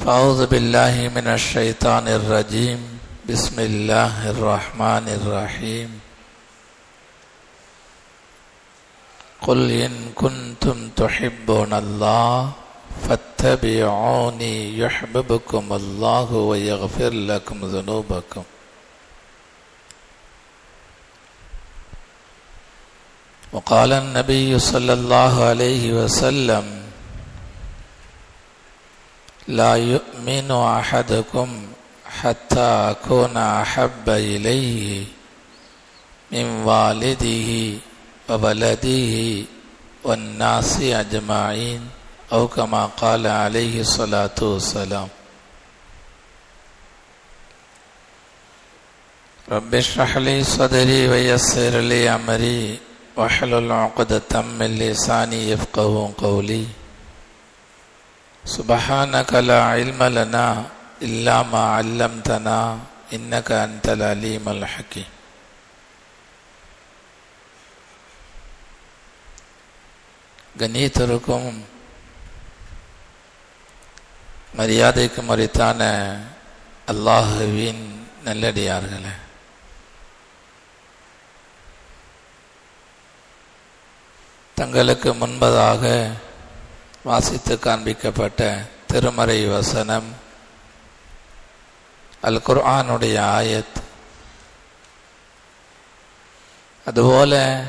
فأعوذ بالله من الشيطان الرجيم. بسم الله الرحمن الرحيم. قل إن كنتم تحبون الله فاتبعوني يحببكم الله ويغفر لكم ذنوبكم. وقال النبي صلى الله عليه وسلم لا يؤمن أحدكم حتى أكون أحب إليه من والده وولده والناس أجمعين أو كما قال عليه الصلاة والسلام. رب اشرح لي صدري ويسر لي أمري واحلل عقدة من لساني يفقه قولي. سبحانك لا علم لنا إلا ما علمتنا إنك أنت العليم الحكيم கண்ணியத்திற்கும் மரியாதைக்கு மறித்தான அல்லாஹுவின் நல்லடியார்களே தங்களுக்கு முன்பதாக வாசித்து காண்பிக்கப்பட்ட திருமறை வசனம். அல் குர்ஆனுடைய ஆயத். அதுபோல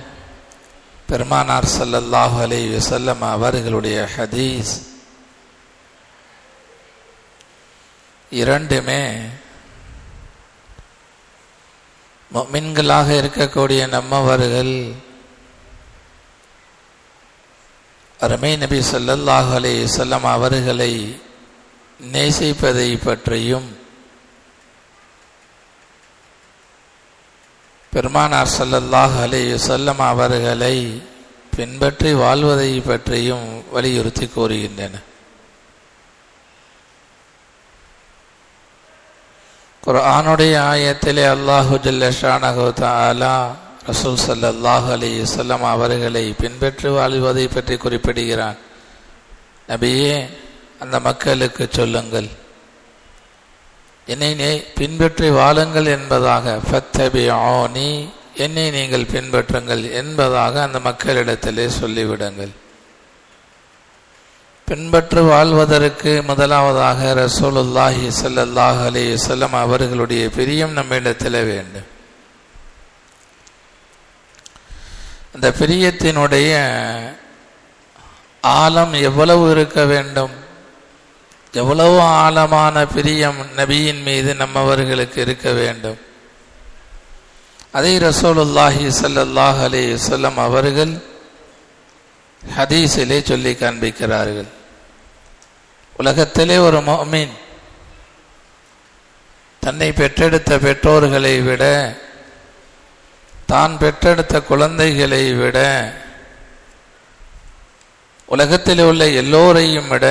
பெருமானார் சல்லல்லாஹு அலை வசல்லம் அவர்களுடைய ஹதீஸ். இரண்டுமே மின்களாக இருக்கக்கூடிய நம்மவர்கள் அருமை நபி சொல்லல்லாஹு அலே சொல்லம் அவர்களை நேசிப்பதை பற்றியும் பெருமானார் சல்லல்லாஹு அலே சொல்லம் அவர்களை பின்பற்றி வாழ்வதை பற்றியும் வலியுறுத்தி கூறுகின்றன. குரானுடைய ஆயத்திலே அல்லாஹு ஜல்லஷானகு தாலா ரசூல் சல்லாஹ் அலி சொல்லம் அவர்களை பின்பற்றி வாழ்வதை பற்றி குறிப்பிடுகிறான். நபியே அந்த மக்களுக்கு சொல்லுங்கள். என்னை பின்பற்றி வாழுங்கள் என்பதாக ஃபத்தபியோனி என்னை நீங்கள் பின்பற்றுங்கள் என்பதாக அந்த மக்களிடத்திலே சொல்லிவிடுங்கள். பின்பற்று வாழ்வதற்கு முதலாவதாக ரசூலுல்லாஹி சல்லாஹ் அலி சொல்லம் அவர்களுடைய பிரியம் நம்மிடத்தில் வேண்டும். அந்த பிரியத்தினுடைய ஆழம் எவ்வளவு இருக்க வேண்டும்? எவ்வளவு ஆழமான பிரியம் நபியின் மீது நம்மவர்களுக்கு இருக்க வேண்டும்? அதை ரசோலுல்லாஹி சல்லாஹ் அலி சொல்லம் அவர்கள் ஹதீஸிலே சொல்லி காண்பிக்கிறார்கள். உலகத்திலே ஒரு மோமின் தன்னை பெற்றெடுத்த பெற்றோர்களை விட தான் பெற்றெடுத்த குழந்தைகளை விட உலகத்தில் உள்ள எல்லோரையும் விட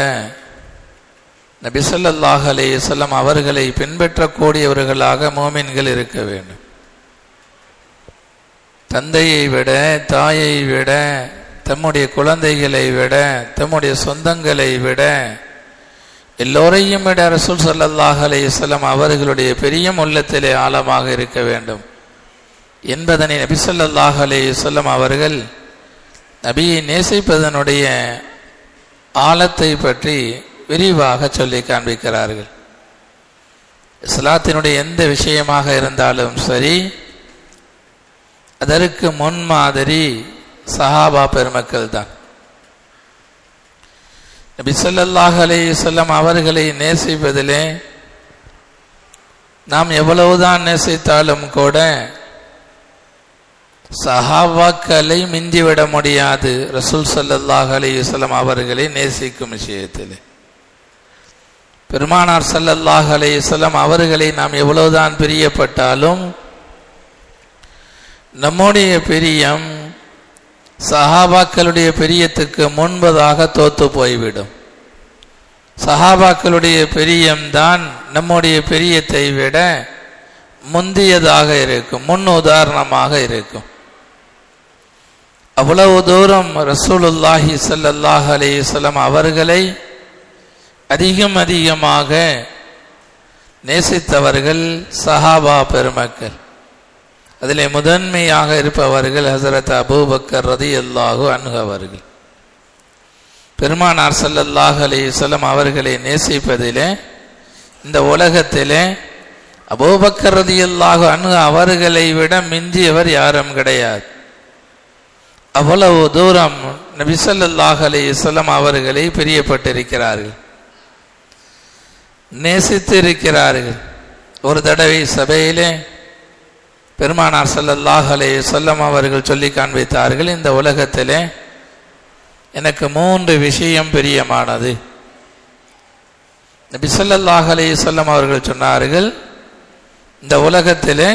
நபிசல்லாஹ் அலேசல்லம் அவர்களை பின்பற்றக்கூடியவர்களாக மோமின்கள் இருக்க வேண்டும். தந்தையை விட தாயை விட தம்முடைய குழந்தைகளை விட தம்முடைய சொந்தங்களை விட எல்லோரையும் விட ரசூல் சல்லாஹ் அலையம் அவர்களுடைய பெரிய உள்ளத்திலே ஆழமாக இருக்க வேண்டும். என்பதனை நபிசல்லாஹ் சொல்லம் அவர்கள் நபியை நேசிப்பதனுடைய ஆழத்தை பற்றி விரிவாக சொல்லி காண்பிக்கிறார்கள். இஸ்லாத்தினுடைய எந்த விஷயமாக இருந்தாலும் சரி அதற்கு முன்மாதிரி சஹாபா பெருமக்கள் தான். நபி ஸல்லல்லாஹு அலைஹி அவர்களை நேசிப்பதிலே நாம் எவ்வளவுதான் நேசித்தாலும் கூட சஹாபாக்களை மிஞ்சிவிட முடியாது. ரசூல் ஸல்லல்லாஹு அலைஹி அவர்களை நேசிக்கும் விஷயத்தில். பெருமானார் சல்லல்லாஹ் அலைஹி அவர்களை நாம் எவ்வளவுதான் பிரியப்பட்டாலும் நம்முடைய பிரியம் சஹாபாக்களுடைய பிரியத்துக்கு முன்பதாக தோத்து போய்விடும். சஹாபாக்களுடைய பிரியம்தான் நம்முடைய பிரியத்தை விட முந்தியதாக இருக்கும் முன் உதாரணமாக இருக்கும். அவ்வளவு தூரம் ரசூலுல்லாஹி ஸல்லல்லாஹு அலைஹி அவர்களை அதிகம் அதிகமாக நேசித்தவர்கள் சஹாபா பெருமக்கள். அதில் முதன்மையாக இருப்பவர்கள் ஹசரத் அபூபக்கர் ரதி அல்லாஹு அன்ஹு அவர்கள். பெருமானார் சல்லல்லாஹ் அலைஹி அவர்களை நேசிப்பதிலே இந்த உலகத்திலே அபூபக்கர் ரதி அல்லாஹு அன்ஹு அவர்களை விட மிஞ்சியவர் யாரும் கிடையாது. அவ்வளவு தூரம் நபிசல்லாஹ் ஸல்லல்லாஹு அலைஹி அவர்களை பிரியப்பட்டிருக்கிறார்கள். நேசித்து இருக்கிறார்கள் ஒரு தடவை சபையிலே பெருமானார் சல்லல்லாஹ் அலைஹி சொல்லம் அவர்கள் சொல்லி காண்பித்தார்கள் இந்த உலகத்திலே எனக்கு மூன்று விஷயம் பிரியமானது. நபி சொல்லல்லாஹ் அலைஹி சொல்லம் அவர்கள் சொன்னார்கள் இந்த உலகத்திலே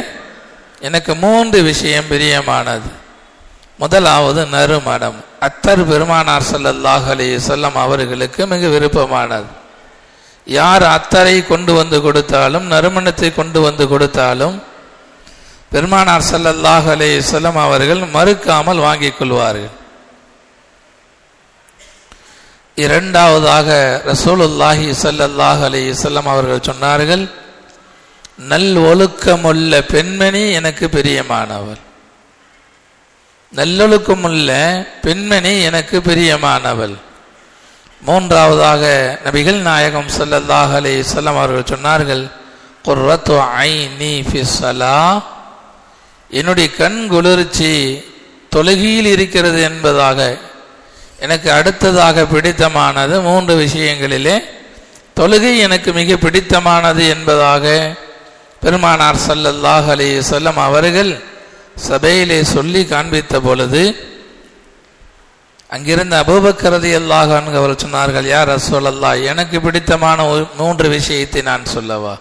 எனக்கு மூன்று விஷயம் பிரியமானது. முதலாவது நறுமணம். அத்தர் பெருமானார் ஸல்லல்லாஹு அலி சொல்லம் அவர்களுக்கு மிக விருப்பமானது. யார் அத்தரை கொண்டு வந்து கொடுத்தாலும் நறுமணத்தை கொண்டு வந்து கொடுத்தாலும் பெருமானார் சல்லல்லாஹ் அலைஹி சொல்லம் அவர்கள் மறுக்காமல் வாங்கிக் கொள்வார்கள். இரண்டாவதாக ரசூலுல்லாஹி சல்லல்லாஹ் அலைஹி சொல்லம் அவர்கள் சொன்னார்கள் நல் ஒழுக்கமுள்ள பெண்மணி எனக்கு பிரியமானவர். நல்லொழுக்கமுள்ள பெண்மணி எனக்கு பிரியமானவள். மூன்றாவதாக நபிகள் நாயகம் ஸல்லல்லாஹு அலைஹி சொல்லம் அவர்கள் சொன்னார்கள் குர்ரத்து ஐ நீ ஃபிஸ்ஸலா என்னுடைய கண் குளிர்ச்சி தொழுகையில் இருக்கிறது என்பதாக எனக்கு அடுத்ததாக பிடித்தமானது மூன்று விஷயங்களிலே தொழுகை எனக்கு மிக பிடித்தமானது என்பதாக பெருமானார் சல்லல்லாஹ் அலி சொல்லம் அவர்கள் சபையிலே சொல்லி காண்பித்த பொழுது அங்கிருந்த அபூபக்கரதி அல்லாஹ் அவர் சொன்னார்கள் யார் அசோல் அல்லாஹ் எனக்கு பிடித்தமான மூன்று விஷயத்தை நான் சொல்லவா?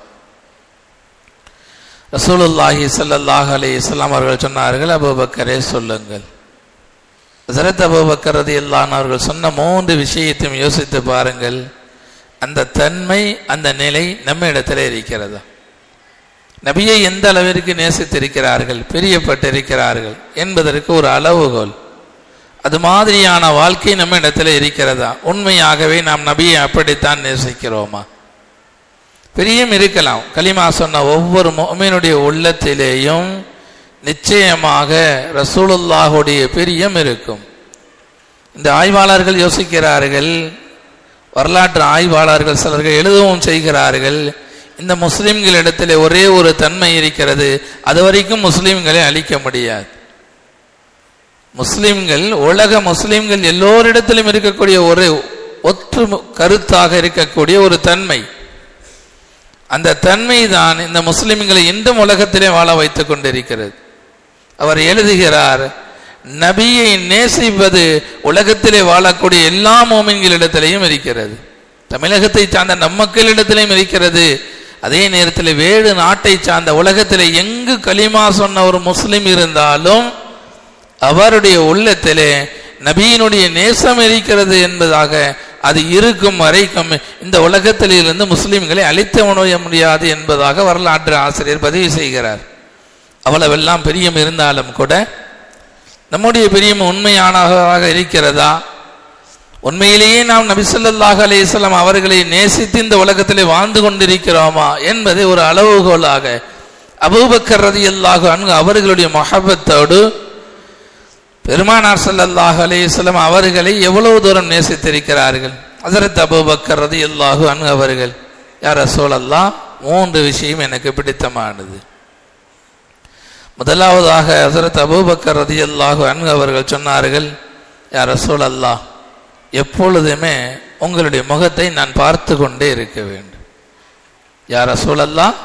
ரசூலுல்லாஹி சல்லாஹ் அலி இஸ்லாம் அவர்கள் சொன்னார்கள் அபூபக்கரே சொல்லுங்கள். சரத் அபூபக்கர் ரலியல்லாஹு அவர்கள் சொன்ன மூன்று விஷயத்தையும் யோசித்து பாருங்கள் அந்த தன்மை அந்த நிலை நம்ம இடத்துல இருக்கிறதா? நபியை எந்த அளவிற்கு நேசித்திருக்கிறார்கள் பிரியப்பட்டிருக்கிறார்கள் என்பதற்கு ஒரு அளவுகோல். அது மாதிரியான வாழ்க்கை நம்ம இடத்துல இருக்கிறதா? உண்மையாகவே நாம் நபியை அப்படித்தான் நேசிக்கிறோமா? பிரியம் இருக்கலாம். களிமா சொன்ன ஒவ்வொரு மோமினுடைய உள்ளத்திலேயும் நிச்சயமாக ரசூலுல்லாஹுடைய பிரியம் இருக்கும். இந்த ஆய்வாளர்கள் யோசிக்கிறார்கள் வரலாற்று ஆய்வாளர்கள் சிலர்கள் எழுதவும் செய்கிறார்கள் இந்த முஸ்லீம்களிடத்தில் ஒரே ஒரு தன்மை இருக்கிறது. அது வரைக்கும் முஸ்லிம்களை அழிக்க முடியாது. முஸ்லிம்கள் உலக முஸ்லிம்கள் எல்லோரிடத்திலும் இருக்கக்கூடிய ஒரு ஒற்று கருத்தாக இருக்கக்கூடிய ஒரு தன்மை. அந்த தன்மை தான் இந்த முஸ்லிம்களை இன்றும் உலகத்திலே வாழ வைத்துக் கொண்டிருக்கிறது. அவர் எழுதுகிறார் நபியை நேசிப்பது உலகத்திலே வாழக்கூடிய எல்லா மோமின்களிடத்திலையும் இருக்கிறது. தமிழகத்தை சார்ந்த நம் மக்களிடத்திலையும் இருக்கிறது. அதே நேரத்தில் வேறு நாட்டை சார்ந்த உலகத்தில் எங்கு கலிமா சொன்ன ஒரு முஸ்லிம் இருந்தாலும் அவருடைய உள்ளத்திலே நபியினுடைய நேசம் இருக்கிறது என்பதாக அது இருக்கும் வரைக்கும் இந்த உலகத்தில் இருந்து முஸ்லிம்களை அழித்து உணர முடியாது என்பதாக வரலாற்று ஆசிரியர் பதிவு செய்கிறார். அவ்வளவெல்லாம் பெரியம் இருந்தாலும் கூட நம்முடைய பெரியம் உண்மையானதாக இருக்கிறதா? உண்மையிலேயே நாம் நபிசல்லாஹ் அலையம் அவர்களை நேசித்து இந்த உலகத்திலே வாழ்ந்து கொண்டிருக்கிறோமா என்பதை ஒரு அளவுகோலாக அபூபக்கர் ரதி அல்லாஹு அன்கு அவர்களுடைய மொஹபத்தோடு பெருமானார் சல்லாஹ் அலைஹி அவர்களை எவ்வளவு தூரம் நேசித்திருக்கிறார்கள்? அதரத் அபூபக்கர் ரதி அல்லாஹு அன்ஹு அவர்கள் யார் ரசூலல்லாஹ் மூன்று விஷயம் எனக்கு பிடித்தமானது. முதலாவதாக ஹசரத் அபூபக்கர் ரதி அல்லாஹு அன்ஹு அவர்கள் சொன்னார்கள் யார் ரசூல் அல்லாஹ் எப்பொழுதுமே உங்களுடைய முகத்தை நான் பார்த்து கொண்டே இருக்க வேண்டும். யார் சூழல்லாம்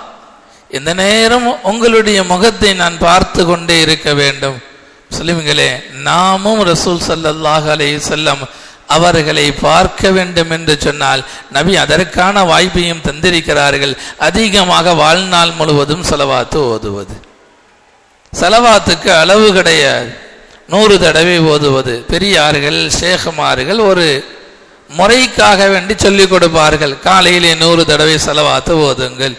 இந்த நேரம் உங்களுடைய முகத்தை நான் பார்த்து கொண்டே இருக்க வேண்டும். முஸ்லிம்களே நாமும் ரசூல் ஸல்லல்லாஹு அலே செல்லம் அவர்களை பார்க்க வேண்டும் என்று சொன்னால் நபி அதற்கான வாய்ப்பையும் தந்திருக்கிறார்கள். அதிகமாக வாழ்நாள் முழுவதும் செலவாத்து ஓதுவது. செலவாத்துக்கு அளவு கிடையாது. நூறு தடவை ஓதுவது. பெரியார்கள் சேகமார்கள் ஒரு முறைக்காக வேண்டி சொல்லிக் கொடுப்பார்கள். காலையிலே நூறு தடவை செலவாத்து ஓதுங்கள்.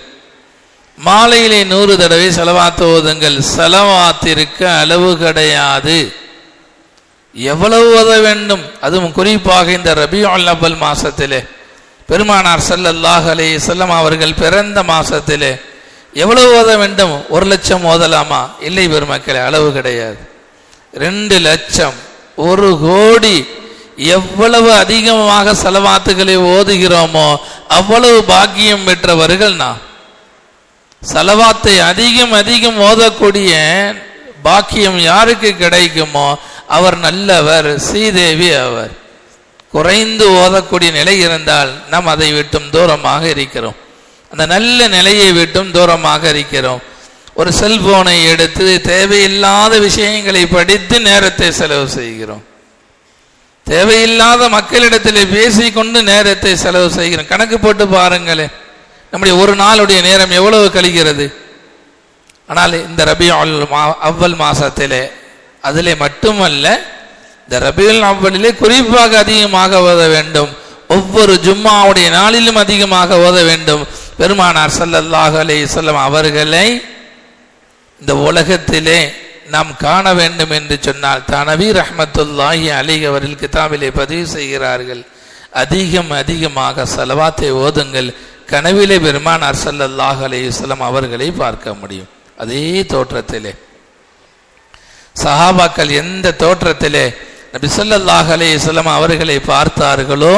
மாலையிலே நூறு தடவை செலவாத்து ஓதுங்கள். செலவாத்திற்கு அளவு கிடையாது. எவ்வளவு ஓத வேண்டும்? அதுவும் குறிப்பாக இந்த ரபி அவ்வல் மாசத்திலே. பெருமானார் சல்லல்லாஹ் அலைஹி வஸல்லம் அவர்கள் பிறந்த மாசத்திலே. எவ்வளவு ஓத வேண்டும்? ஒரு லட்சம் ஓதலாமா? இல்லை பெருமக்களே அளவு கிடையாது. ரெண்டு லட்சம். ஒரு கோடி எவ்வளவு அதிகமாக செலவாத்துகளை ஓதுகிறோமோ அவ்வளவு பாக்கியம் பெற்றவர்கள் நான் செலவாத்தை அதிகம் அதிகம் ஓதக்கூடிய பாக்கியம் யாருக்கு கிடைக்குமோ அவர் நல்லவர் ஸ்ரீதேவி அவர். குறைந்து ஓதக்கூடிய நிலை இருந்தால் நாம் அதை விட்டும் தூரமாக இருக்கிறோம். அந்த நல்ல நிலையை விட்டும் தூரமாக இருக்கிறோம். ஒரு செல்போனை எடுத்து தேவையில்லாத விஷயங்களை படித்து நேரத்தை செலவு செய்கிறோம். தேவையில்லாத மக்களிடத்தில் பேசிக்கொண்டு நேரத்தை செலவு செய்கிறோம். கணக்கு போட்டு பாருங்களேன் நம்முடைய ஒரு நாளுடைய நேரம் எவ்வளவு கழிகிறது? ஆனால் இந்த ரபி அவ்வல் மாசத்திலே அதிலே மட்டுமல்ல இந்த ரபியுல் அவ்வளிலே குறிப்பாக அதிகமாக ஓத வேண்டும். ஒவ்வொரு ஜும்மாவுடைய நாளிலும் அதிகமாக ஓத வேண்டும். பெருமானார் ஸல்லல்லாஹு அலைஹி அவர்களை இந்த உலகத்திலே நாம் காண வேண்டும் என்று சொன்னால் தனவி ரஹமத்துல்லாஹி அலைஹி அவர்கள் கிதாபிலே பதிவு செய்கிறார்கள். அதிகம் அதிகமாக செலவாத்தை ஓதுங்கள். கனவிலே பெருமானார் ஸல்லல்லாஹு அலையுஸ்லம் அவர்களை பார்க்க முடியும். அதே தோற்றத்திலே. சஹாபாக்கள் எந்த தோற்றத்திலே நபி ஸல்லல்லாஹு அலையுஸ்லம் அவர்களை பார்த்தார்களோ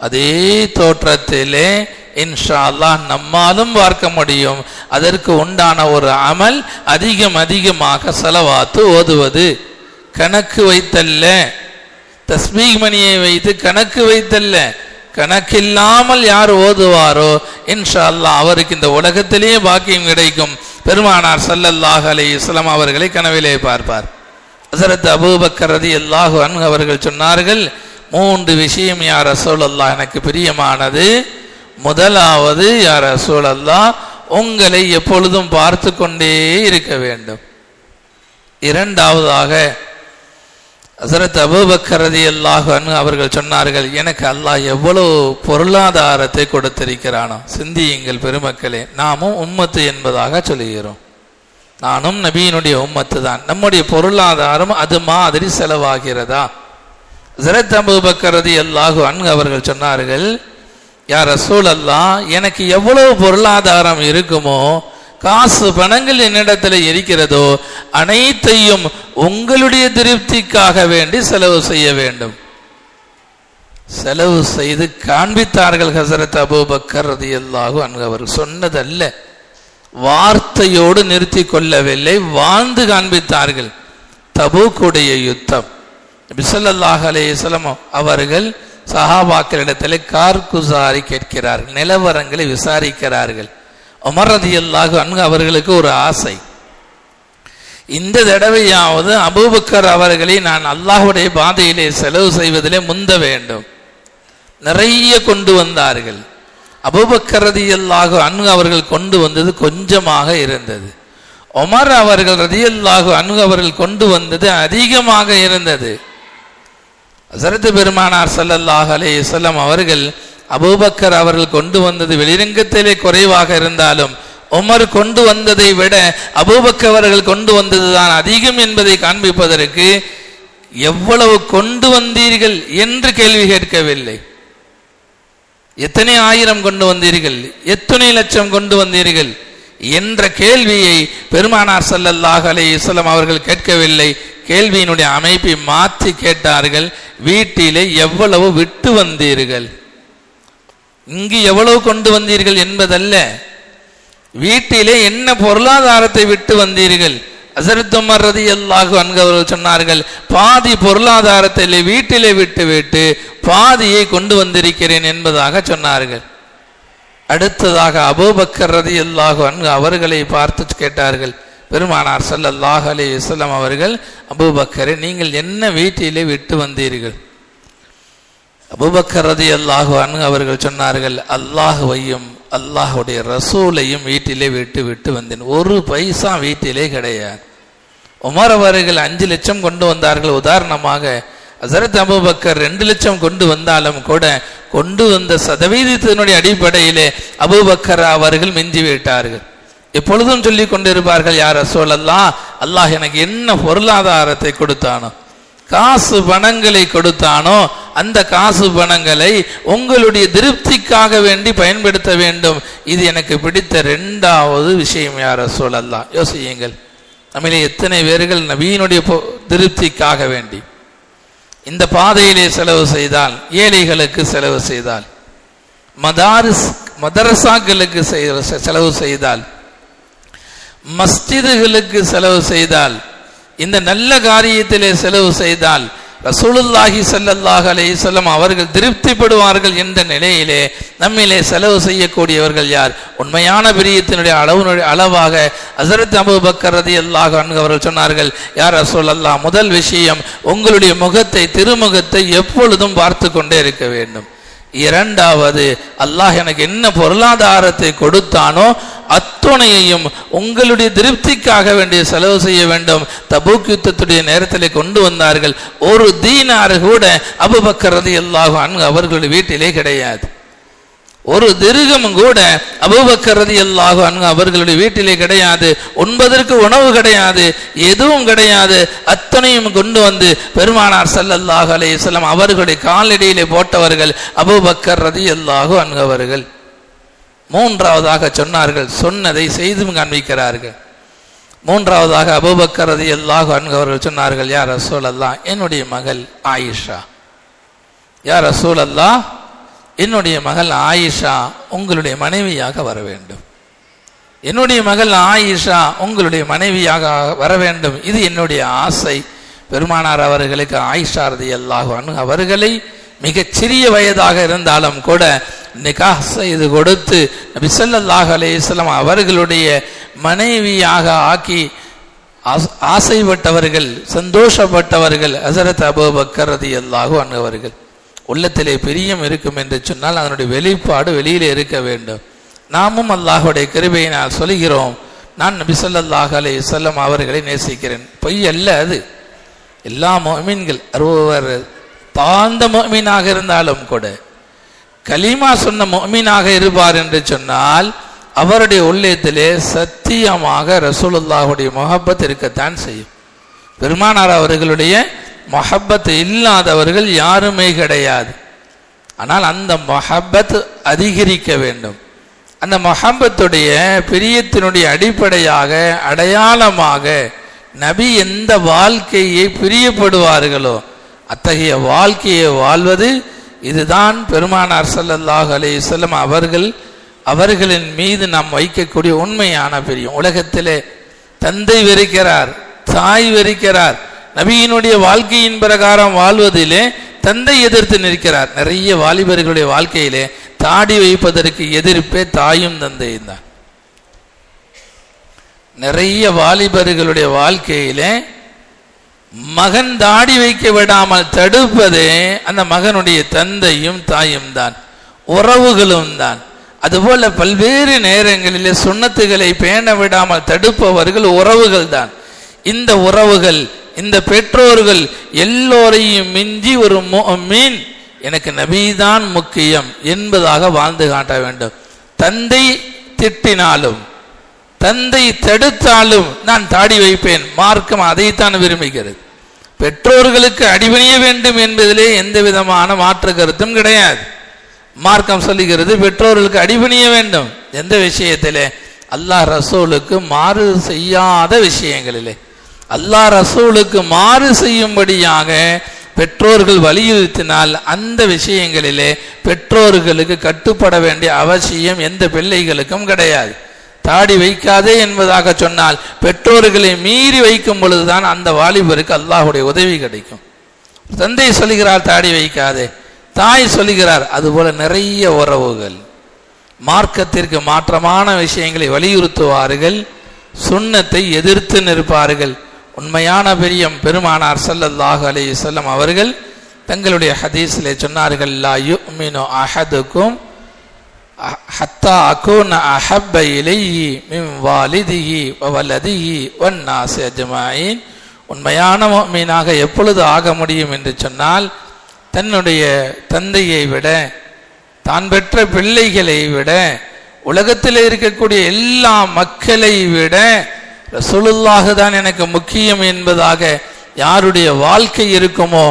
அதே தோற்றத்திலே இன்ஷா அல்லாஹ் நம்மாலும் பார்க்க முடியும். அதற்கு உண்டான ஒரு அமல் அதிகம் அதிகமாக செலவாத்து ஓதுவது. கணக்கு வைத்தல்ல. தஸ்மீக் மணியை வைத்து கணக்கு வைத்தல்ல. கணக்கில்லாமல் யார் ஓதுவாரோ? இன்ஷா அல்லாஹ் அவருக்கு இந்த உலகத்திலேயே பாக்கியம் கிடைக்கும். பெருமானார் சல்லல்லாஹ் அலி இஸ்லாம் அவர்களை கனவிலே பார்ப்பார். ஹசரத் அபூபக்கரதி அல்லாஹு அன் அவர்கள் சொன்னார்கள் மூன்று விஷயம் யார் ரசூலல்லாஹ் எனக்கு பிரியமானது. முதலாவது யார் ரசூலல்லாஹ் உங்களை எப்பொழுதும் பார்த்து கொண்டே இருக்க வேண்டும். இரண்டாவதாக ஹசரத் அபுபக்கரதி அல்லாஹன் அவர்கள் சொன்னார்கள் எனக்கு அல்லாஹ் எவ்வளோ பொருளாதாரத்தை கொடுத்திருக்கிறானோ சிந்தியுங்கள் பெருமக்களே நாமும் உம்மத்து என்பதாக சொல்லுகிறோம். நானும் நபியினுடைய உம்மத்து தான். நம்முடைய பொருளாதாரம் அது மாதிரி செலவாகிறதா? ஜரத் அபூபக்கர் அல்லாஹு அன் அவர்கள் சொன்னார்கள் யார் ரசூல் அல்லா எனக்கு எவ்வளவு பொருளாதாரம் இருக்குமோ காசு பணங்கள் என்னிடத்தில் இருக்கிறதோ அனைத்தையும் உங்களுடைய திருப்திக்காக வேண்டி செலவு செய்ய வேண்டும். செலவு செய்து காண்பித்தார்கள் ஹசரத் அபூபக்கர் ரதியல்லாஹு அன்ஹு அவர் சொன்னதல்ல வார்த்தையோடு நிறுத்தி கொள்ளவில்லை வாழ்ந்து காண்பித்தார்கள். தபூக்குடைய யுத்தம். பிசல்லாஹ் அலையம் அவர்கள் சஹாபாக்களிடத்தில் கார்குசாரி கேட்கிறார்கள் நிலவரங்களை விசாரிக்கிறார்கள். உமர் ரதியல்லாஹு அன்ஹு அவர்களுக்கு ஒரு ஆசை. இந்த தடவையாவது அபூபக்கர் அவர்களை நான் அல்லாஹுடைய பாதையிலே செலவு செய்வதிலே முந்த வேண்டும். நிறைய கொண்டு வந்தார்கள். அபூபக்கர் ரதியல்லாஹு அன்ஹு அவர்கள் கொண்டு வந்தது கொஞ்சமாக இருந்தது. உமர் அவர்கள் ரதியல்லாஹு அன்ஹு அவர்கள் கொண்டு வந்தது அதிகமாக இருந்தது. ஹசரத் பெருமானார் சல்லல்லாஹ் அலே வஸல்லம் அவர்கள் அபூபக்கர் அவர்கள் கொண்டு வந்தது வெளிரங்கத்திலே குறைவாக இருந்தாலும் உமர் கொண்டு வந்ததை விட அபூபக்கர் அவர்கள் கொண்டு வந்ததுதான் அதிகம் என்பதை காண்பிப்பதற்கு எவ்வளவு கொண்டு வந்தீர்கள் என்று கேள்வி கேட்கவில்லை. எத்தனை ஆயிரம் கொண்டு வந்தீர்கள்? எத்தனை லட்சம் கொண்டு வந்தீர்கள்? என்ற கேள்வியை பெருமானார் சல்லல்லாஹ் அலே வஸல்லம் அவர்கள் கேட்கவில்லை. கேள்வியினுடைய அமைப்பை மாற்றி கேட்டார்கள் வீட்டிலே எவ்வளவு விட்டு வந்தீர்கள்? இங்கு எவ்வளவு கொண்டு வந்தீர்கள் என்பதல்ல. வீட்டிலே என்ன பொருளாதாரத்தை விட்டு வந்தீர்கள்? அசரத் ரதி ரதியல்லாஹு அன்கு அவர்கள் சொன்னார்கள் பாதி பொருளாதாரத்தை வீட்டிலே விட்டு விட்டு பாதியை கொண்டு வந்திருக்கிறேன் என்பதாக சொன்னார்கள். அடுத்ததாக அபூபக்கர் ரதியல்லாஹு அன்கு அவர்களை பார்த்து கேட்டார்கள் பெருமானார் சல்லல்லாஹ் அலி இஸ்லாம் அவர்கள் அபூபக்கரை நீங்கள் என்ன வீட்டிலே விட்டு வந்தீர்கள்? அபுபக்கர் ரதி அன்கு அவர்கள் சொன்னார்கள் அல்லாஹுவையும் அல்லாஹுடைய ரசூலையும் வீட்டிலே விட்டு விட்டு வந்தேன். ஒரு பைசா வீட்டிலே கிடையாது. உமர் அவர்கள் அஞ்சு லட்சம் கொண்டு வந்தார்கள். உதாரணமாக ஹசரத் அபுபக்கர் ரெண்டு லட்சம் கொண்டு வந்தாலும் கூட கொண்டு வந்த சதவீதத்தினுடைய அடிப்படையிலே அபூபக்கர் அவர்கள் மிஞ்சி விட்டார்கள். எப்பொழுதும் சொல்லிக் கொண்டிருப்பார்கள் யார் ரசூல் அல்லாஹ் அல்லாஹ் எனக்கு என்ன பொருளாதாரத்தை கொடுத்தானோ காசு பணங்களை கொடுத்தானோ அந்த காசு பணங்களை உங்களுடைய திருப்திக்காக வேண்டி பயன்படுத்த வேண்டும். இது எனக்கு பிடித்த ரெண்டாவது விஷயம் யார சொல்லலாம் யோசியுங்கள். நம்மளே எத்தனை பேர்கள் நவீனுடைய பொ- திருப்திக்காக வேண்டி இந்த பாதையிலே செலவு செய்தால் ஏழைகளுக்கு செலவு செய்தால் மதாரிஸ் மதரசாக்களுக்கு செலவு செய்தால் மஸ்ஜிதுகளுக்கு செலவு செய்தால் இந்த நல்ல காரியத்திலே செலவு செய்தால் ரசூலுல்லாஹி சல்லல்லாஹ் அலைஹி அவர்கள் திருப்திப்படுவார்கள் என்ற நிலையிலே நம்மிலே செலவு செய்யக்கூடியவர்கள் யார்? உண்மையான பிரியத்தினுடைய அளவு அளவாக ஹஸரத் ரதி அல்லாஹ் அன்ஹு அவர்கள் சொன்னார்கள் யார் ரசூலல்லாஹ் முதல் விஷயம் உங்களுடைய முகத்தை திருமுகத்தை எப்பொழுதும் பார்த்து கொண்டே இருக்க வேண்டும். இரண்டாவது அல்லாஹ் எனக்கு என்ன பொருளாதாரத்தை கொடுத்தானோ அத்துணையையும் உங்களுடைய திருப்திக்காக வேண்டிய செலவு செய்ய வேண்டும். தபூக் யுத்தத்துடைய நேரத்தில் கொண்டு வந்தார்கள். ஒரு தீனாறு கூட அபுபக்கரது எல்லாகும் அவர்களுடைய வீட்டிலே கிடையாது. ஒரு திருகம் கூட அபூபக்கர் ரலியல்லாஹு அவர்களுடைய வீட்டிலே கிடையாது. உண்பதற்கு உணவு கிடையாது. எதுவும் கிடையாது. அத்தனையும் கொண்டு வந்து பெருமானார் ஸல்லல்லாஹு அலையம் அவர்களுடைய காலடியிலே போட்டவர்கள் அபூபக்கர் ரலியல்லாஹு அன்ஹு அவர்கள். மூன்றாவதாக சொன்னார்கள். சொன்னதை செய்தும் காண்பிக்கிறார்கள். மூன்றாவதாக அபூபக்கர் ரலியல்லாஹு அன்ஹு அவர்கள் சொன்னார்கள் யார் ரசூல் அல்லா என்னுடைய மகள் ஆயிஷா. யார் ரசூல் அல்லாஹ் என்னுடைய மகள் ஆயிஷா உங்களுடைய மனைவியாக வர வேண்டும். என்னுடைய மகள் ஆயிஷா உங்களுடைய மனைவியாக வர வேண்டும். இது என்னுடைய ஆசை. பெருமானார் அவர்களுக்கு ஆயிஷா ரலியல்லாஹு அன்ஹு அவர்களை மிகச் சிறிய வயதாக இருந்தாலும் கூட நிகாஹ் செய்து கொடுத்து நபி ஸல்லல்லாஹு அவர்களுடைய மனைவியாக ஆக்கி ஆசைப்பட்டவர்கள் சந்தோஷப்பட்டவர்கள் ஹஸரத் அபூபக்கர் பக்கரதி அன்ஹு அவர்கள். உள்ளத்திலே பிரியம் இருக்கும் என்று சொன்னால் அதனுடைய வெளிப்பாடு வெளியிலே இருக்க வேண்டும். நாமும் அல்லாஹுடைய கிருபையினால் சொல்கிறோம். நான் நபிசல்லாஹ் அலே அலைஹி அவர்களை நேசிக்கிறேன். பொய் அல்ல அது. எல்லா மொமீன்கள் அறுபவர் தாழ்ந்த மொமீனாக இருந்தாலும் கூட கலீமா சொன்ன மொமீனாக இருப்பார் என்று சொன்னால் அவருடைய உள்ளத்திலே சத்தியமாக ரசூலுல்லாஹுடைய முகப்பத் இருக்கத்தான் செய்யும். பெருமானார் அவர்களுடைய மொஹப்பத் இல்லாதவர்கள் யாருமே கிடையாது. ஆனால் அந்த மொஹப்பத் அதிகரிக்க வேண்டும். அந்த மொஹப்பத்துடைய பிரியத்தினுடைய அடிப்படையாக அடையாளமாக நபி எந்த வாழ்க்கையை பிரியப்படுவார்களோ அத்தகைய வாழ்க்கையை வாழ்வது இதுதான் பெருமானார் ஸல்லல்லாஹு அலைஹி அவர்கள் அவர்களின் மீது நாம் வைக்கக்கூடிய உண்மையான பிரியம். உலகத்திலே தந்தை வெறுக்கிறார் தாய் வெறுக்கிறார் நபியினுடைய வாழ்க்கையின் பிரகாரம் வாழ்வதிலே தந்தை எதிர்த்து நிற்கிறார். நிறைய வாலிபர்களுடைய வாழ்க்கையிலே தாடி வைப்பதற்கு எதிர்ப்பே தாயும் தந்தையும் தான். நிறைய வாலிபர்களுடைய வாழ்க்கையிலே மகன் தாடி வைக்க விடாமல் தடுப்பதே அந்த மகனுடைய தந்தையும் தாயும் தான். உறவுகளும் தான். அதுபோல பல்வேறு நேரங்களிலே சுண்ணத்துகளை பேண விடாமல் தடுப்பவர்கள் உறவுகள் தான். இந்த உறவுகள் இந்த பெற்றோர்கள் எல்லோரையும் மிஞ்சி ஒரு மீன் எனக்கு நபிதான் முக்கியம் என்பதாக வாழ்ந்து காட்ட வேண்டும். தந்தை திட்டினாலும் தந்தை தடுத்தாலும் நான் தாடி வைப்பேன். மார்க்கம் அதைத்தான் விரும்புகிறது. பெற்றோர்களுக்கு அடிபணிய வேண்டும் என்பதிலே எந்த விதமான மாற்று கருத்தும் கிடையாது. மார்க்கம் சொல்லுகிறது பெற்றோர்களுக்கு அடிபணிய வேண்டும். எந்த விஷயத்திலே? அல்லாஹ் ரசூலுக்கு மாறு செய்யாத விஷயங்களிலே. அல்லாஹ் ரசூலுக்கு மாறு செய்யும்படியாக பெற்றோர்கள் வலியுறுத்தினால் அந்த விஷயங்களிலே பெற்றோர்களுக்கு கட்டுப்பட வேண்டிய அவசியம் எந்த பிள்ளைகளுக்கும் கிடையாது. தாடி வைக்காதே என்பதாக சொன்னால் பெற்றோர்களை மீறி வைக்கும் பொழுதுதான் அந்த வாலிபருக்கு அல்லாஹுடைய உதவி கிடைக்கும். தந்தை சொல்லுகிறார் தாடி வைக்காதே. தாய் சொல்லுகிறார் அதுபோல நிறைய உறவுகள். மார்க்கத்திற்கு மாற்றமான விஷயங்களை வலியுறுத்துவார்கள். சுண்ணத்தை எதிர்த்து நிற்பார்கள். உண்மையான பெரியம் பெருமானார் சல்லல்லாஹு அலி வஸல்லம் அவர்கள் தங்களுடைய ஹதீஸிலே சொன்னார்கள் லா யுமினு அஹதுக்கும் ஹத்தா அகூன அஹப்ப இலைஹி மின் வாலிதிஹி வ வலதிஹி நாசி அஜ்மாயின். உண்மையான மீனாக எப்பொழுது ஆக முடியும் என்று சொன்னால் தன்னுடைய தந்தையை விட தான் பெற்ற பிள்ளைகளை விட உலகத்தில் இருக்கக்கூடிய எல்லா மக்களை விட ரசூலுல்லாக தான் எனக்கு முக்கியம் என்பதாக யாருடைய வாழ்க்கை இருக்குமோ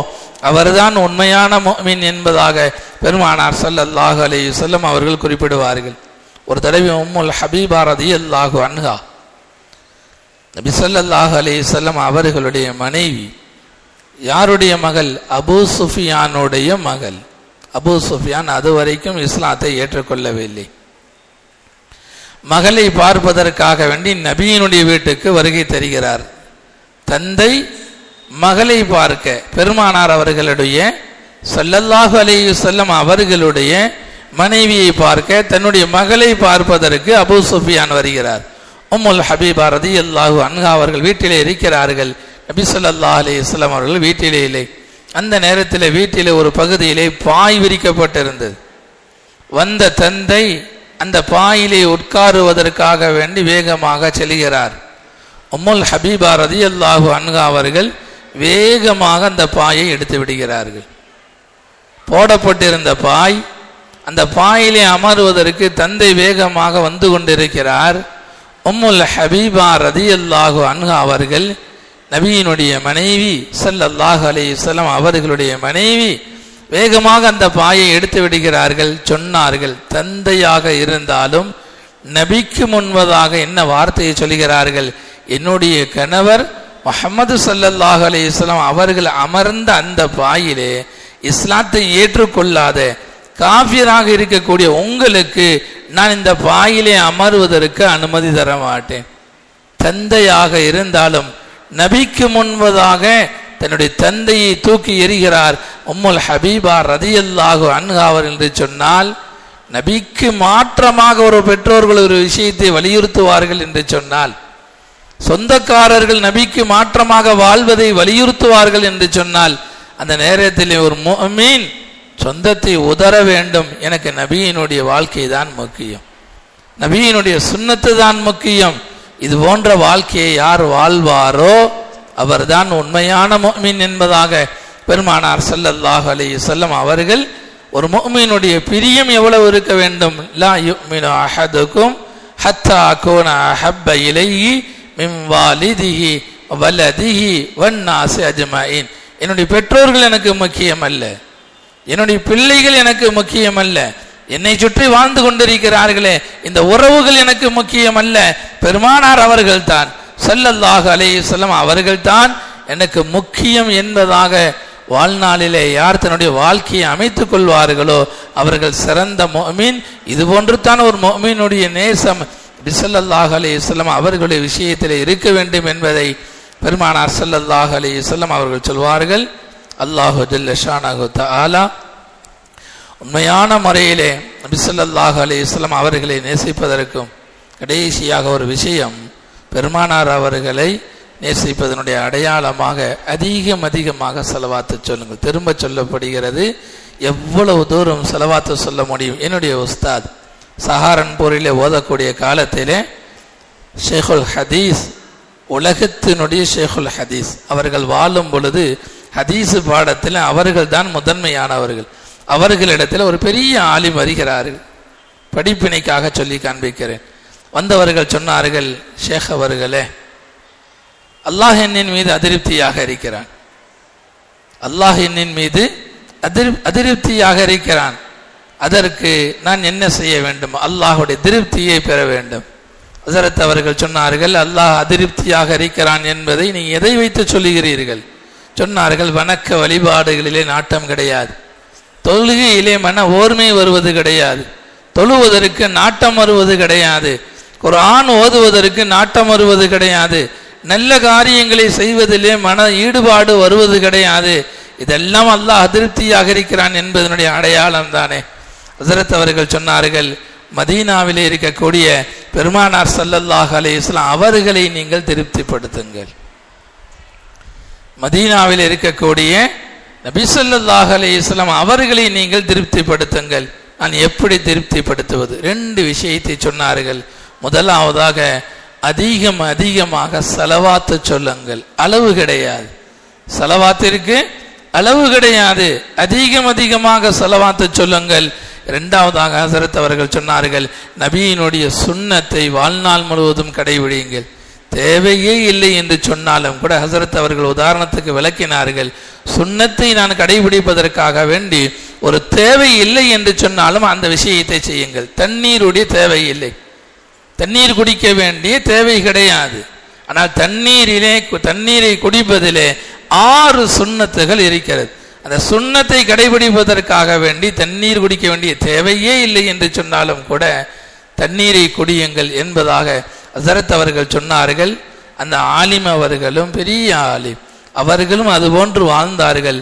அவர்தான் உண்மையான மீன் என்பதாக பெருமானார் ஸல்லல்லாஹு அலி வஸல்லம் அவர்கள் குறிப்பிடுவார்கள். ஒரு தடவை உம்முல் ஹபீபா ரலியல்லாஹு அன்ஹா நபி ஸல்லல்லாஹு அலி வஸல்லம் அவர்களுடைய மனைவி யாருடைய மகள்? அபு சுஃபியானுடைய மகள். அபு சுஃபியான் அதுவரைக்கும் இஸ்லாத்தை ஏற்றுக்கொள்ளவில்லை. மகளை பார்ப்பதற்காக வேண்டி நபியினுடைய வீட்டுக்கு வருகை தருகிறார். தந்தை மகளை பார்க்க பெருமானார் அவர்களுடைய ஸல்லல்லாஹு அலையு செல்லம் அவர்களுடைய மனைவியை பார்க்க தன்னுடைய மகளை பார்ப்பதற்கு அபூ சுஃபியான் வருகிறார். உம்முல் ஹபீபா ரதியல்லாஹு அன்ஹா அவர்கள் வீட்டிலே இருக்கிறார்கள். நபி சொல்லா அலி இஸ்லாம் அவர்கள் வீட்டிலே இல்லை. அந்த நேரத்தில் வீட்டிலே ஒரு பகுதியிலே பாய் விரிக்கப்பட்டிருந்தது. வந்த தந்தை அந்த பாயிலே உட்காருவதற்காக வேண்டி வேகமாக செல்கிறார். உம்முல் ஹபீபா ரதியல்லாஹு அன்கா அவர்கள் வேகமாக அந்த பாயை எடுத்து விடுகிறார்கள். போடப்பட்டிருந்த பாய் அந்த பாயிலே அமருவதற்கு தந்தை வேகமாக வந்து கொண்டிருக்கிறார். உம்முல் ஹபீபா ரதியல்லாஹு அன்ஹா அவர்கள் நபியினுடைய மனைவி ஸல்லல்லாஹு அலி வஸல்லம் அவர்களுடைய மனைவி வேகமாக அந்த பாயை எடுத்து விடுகிறார்கள். சொன்னார்கள் தந்தையாக இருந்தாலும் நபிக்கு முன்பதாக என்ன வார்த்தையை சொல்கிறார்கள்? என்னுடைய கணவர் மஹமது சல்லல்லாஹ் அலி இஸ்லாம் அவர்கள் அமர்ந்த அந்த பாயிலே இஸ்லாத்தை ஏற்றுக்கொள்ளாத காபியராக இருக்கக்கூடிய உங்களுக்கு நான் இந்த பாயிலே அமர்வதற்கு அனுமதி தர மாட்டேன் தந்தையாக இருந்தாலும் நபிக்கு முன்பதாக தன்னுடைய தந்தையை தூக்கி எறிகிறார். உம்முல் ஹபீபா ரதியல்லாஹு அன்ஹாவர் என்று சொன்னால் நபிக்கு மாற்றமாக ஒரு பெற்றோர்கள் ஒரு விஷயத்தை வலியுறுத்துவார்கள் என்று சொன்னால் சொந்தக்காரர்கள் நபிக்கு மாற்றமாக வாழ்வதை வலியுறுத்துவார்கள் என்று சொன்னால் அந்த நேரத்தில் ஒரு மீன் சொந்தத்தை உதற வேண்டும். எனக்கு நபியினுடைய வாழ்க்கை தான் முக்கியம். நபியினுடைய சுண்ணத்து தான் முக்கியம். இது போன்ற வாழ்க்கையை யார் வாழ்வாரோ அவர்தான் உண்மையான முஃமின் என்பதாக பெருமானார் ஸல்லல்லாஹு அலி செல்லம் அவர்கள் ஒரு முஃமினுடைய பிரியம் எவ்வளவு இருக்க வேண்டும்? லா யுமினு அஹதுக்கும் ஹத்தா கோன அஹப்ப இலையி மின் வாலிதிஹி வலதிஹி வன்னாசி அஜ்மாயின். என்னுடைய பெற்றோர்கள் எனக்கு முக்கியம் அல்ல என்னுடைய பிள்ளைகள் எனக்கு முக்கியம் அல்ல என்னை சுற்றி வாழ்ந்து கொண்டிருக்கிறார்களே இந்த உறவுகள் எனக்கு முக்கியம் அல்ல பெருமானார் அவர்கள் தான் ஸல்லல்லாஹு அலைஹி வஸல்லம் அவர்கள் தான் எனக்கு முக்கியம் என்பதாக வாழ்நாளிலே யார் தன்னுடைய வாழ்க்கையை அமைத்துக் கொள்வார்களோ அவர்கள் சிறந்த மொமீன் இது போன்று தான் ஒரு மொமீனுடைய நேசம். பிசல்லாஹ் அலைஹி வஸல்லம் அவர்களுடைய விஷயத்திலே இருக்க வேண்டும் என்பதை பெருமானார் சல்லல்லாஹ் அலைஹி வஸல்லம் அவர்கள் சொல்வார்கள். அல்லாஹு ஜல்ல ஷானஹு உண்மையான முறையிலே நபிசல்லாஹ் அலி இஸ்லாம் அவர்களை நேசிப்பதற்கும் கடைசியாக ஒரு விஷயம் பெருமானார் அவர்களை நேசிப்பதனுடைய அடையாளமாக அதிகம் அதிகமாக செலவாத்து சொல்லுங்கள். திரும்ப சொல்லப்படுகிறது எவ்வளவு தூரம் செலவாத்து சொல்ல முடியும்? என்னுடைய உஸ்தாத் சஹாரன்பூரிலே ஓதக்கூடிய காலத்திலே ஷேகுல் ஹதீஸ் உலகத்தினுடைய ஷேகுல் ஹதீஸ். அவர்கள் வாழும் பொழுது ஹதீஸ் பாடத்தில் அவர்கள் தான் முதன்மையானவர்கள். அவர்களிடத்தில் ஒரு பெரிய ஆலிம் வருகிறார்கள். படிப்பினைக்காக சொல்லி காண்பிக்கிறேன். வந்தவர்கள் சொன்னார்கள் ஷேக் அவர்களே அல்லாஹ் என்னின் மீது அதிருப்தியாக இருக்கிறான். அல்லாஹ் என்னின் மீது அதிரு அதிருப்தியாக இருக்கிறான். அதற்கு நான் என்ன செய்ய வேண்டும்? அல்லாஹுடைய திருப்தியை பெற வேண்டும். ஹசரத் அவர்கள் சொன்னார்கள் அல்லாஹ் அதிருப்தியாக இருக்கிறான் என்பதை நீ எதை வைத்து சொல்லுகிறீர்கள்? சொன்னார்கள் வணக்க வழிபாடுகளிலே நாட்டம் கிடையாது. தொழுகையிலே மன ஓர்மை வருவது கிடையாது. தொழுவதற்கு நாட்டம் வருவது கிடையாது. குர்ஆன் ஓதுவதற்கு நாட்டம் வருவது கிடையாது. நல்ல காரியங்களை செய்வதிலே மன ஈடுபாடு வருவது கிடையாது. இதெல்லாம் அல்லாஹ் அதிருப்தியாக இருக்கிறான் என்பதனுடைய அடையாளம் தானே. ஹசரத் அவர்கள் சொன்னார்கள் மதீனாவிலே இருக்கக்கூடிய பெருமானார் சல்லல்லாஹ் அலே இஸ்லாம் அவர்களை நீங்கள் திருப்திப்படுத்துங்கள். மதீனாவில் இருக்கக்கூடிய நபிசல்லாஹ் அலே இஸ்லாம் அவர்களை நீங்கள் திருப்திப்படுத்துங்கள். நான் எப்படி திருப்திப்படுத்துவது? ரெண்டு விஷயத்தை சொன்னார்கள். முதலாவதாக அதிகம் அதிகமாக செலவாத்து சொல்லுங்கள். அளவு கிடையாது. செலவாத்திற்கு அளவு கிடையாது. அதிகம் அதிகமாக செலவாத்து சொல்லுங்கள். இரண்டாவதாக ஹசரத் அவர்கள் சொன்னார்கள் நபியினுடைய சுண்ணத்தை வாழ்நாள் முழுவதும் கடைபிடியுங்கள். தேவையே இல்லை என்று சொன்னாலும் கூட ஹசரத் அவர்கள் உதாரணத்துக்கு விளக்கினார்கள் சுண்ணத்தை நான் கடைபிடிப்பதற்காக வேண்டி ஒரு தேவை இல்லை என்று சொன்னாலும் அந்த விஷயத்தை செய்யுங்கள். தண்ணீருடைய தேவை இல்லை. தண்ணீர் குடிக்க வேண்டிய தேவை கிடையாது. ஆனால் தண்ணீரிலே தண்ணீரை குடிப்பதிலே ஆறு சுண்ணத்துகள் இருக்கிறது. அந்த சுண்ணத்தை கடைபிடிப்பதற்காக வேண்டி தண்ணீர் குடிக்க வேண்டிய தேவையே இல்லை என்று சொன்னாலும் கூட தண்ணீரை குடியுங்கள் என்பதாக அசரத் அவர்கள் சொன்னார்கள். அந்த ஆலிம் அவர்களும் பெரிய ஆலிம். அவர்களும் அதுபோன்று வாழ்ந்தார்கள்.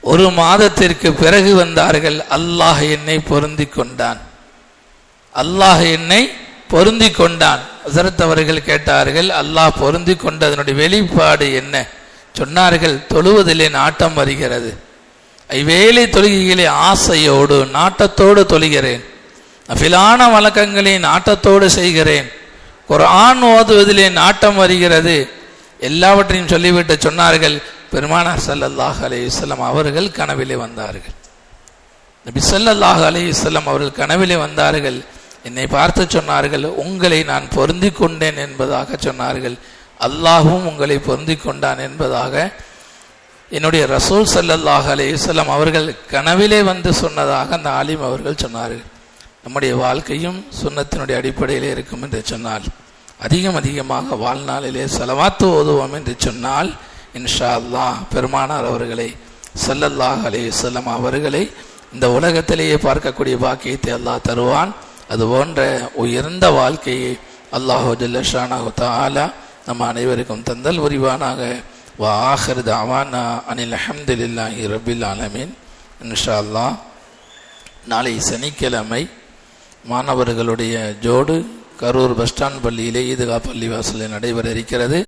ஒரு மாதத்திற்கு பிறகு வந்தார்கள். அல்லாஹ் என்னை பொருந்தி கொண்டான். அல்லாஹ் என்னை பொருந்தி கொண்டான். ஹசரத் அவர்கள் கேட்டார்கள் அல்லாஹ் பொருந்தி கொண்டதனுடைய வெளிப்பாடு என்ன? சொன்னார்கள் தொழுவதிலே நாட்டம் வருகிறது. ஐவேளை தொழுகைகளை ஆசையோடு நாட்டத்தோடு தொழுகிறேன். அபிலான வழக்கங்களை நாட்டத்தோடு செய்கிறேன். குரான் ஓதுவதிலே நாட்டம் வருகிறது. எல்லாவற்றையும் சொல்லிவிட்டு சொன்னார்கள். பெருமானார் ஸல்லல்லாஹு அலையுஸ்லாம் அவர்கள் கனவிலே வந்தார்கள். நபி ஸல்லல்லாஹு அலையுஸ்லாம் அவர்கள் கனவிலே வந்தார்கள். என்னை பார்த்து சொன்னார்கள் உங்களை நான் பொருந்தி கொண்டேன் என்பதாக சொன்னார்கள். அல்லாஹும் உங்களை பொருந்தி கொண்டான் என்பதாக என்னுடைய ரசூல் சல்லல்லாஹ் அலைஹி அவர்கள் கனவிலே வந்து சொன்னதாக அந்த ஆலிம் அவர்கள் சொன்னார்கள். நம்முடைய வாழ்க்கையும் சுன்னத்தினுடைய அடிப்படையிலே இருக்கும் என்று சொன்னால் அதிகம் அதிகமாக வாழ்நாளிலே செலவாத்து ஓதுவோம் என்று சொன்னால் இன்ஷா அல்லாஹ் பெருமானார் அவர்களை சல்லல்லாஹ் அலைஹி அவர்களை இந்த உலகத்திலேயே பார்க்கக்கூடிய பாக்கியத்தை அல்லாஹ் தருவான். அது போன்ற உயர்ந்த வாழ்க்கையை அல்லாஹு ஜல்லஷானாஹு தஆலா நம்ம அனைவருக்கும் தந்தல் உரிவானாக வாஹர் தவானா அனில் அஹமதுல்லாஹி ரபில் ஆலமீன். இன்ஷா அல்லாஹ் நாளை சனிக்கிழமை மாணவர்களுடைய ஜோடு கரூர் பஸ் ஸ்டாண்ட் பள்ளியிலே ஈதுகா பள்ளி வாசலில் நடைபெற இருக்கிறது.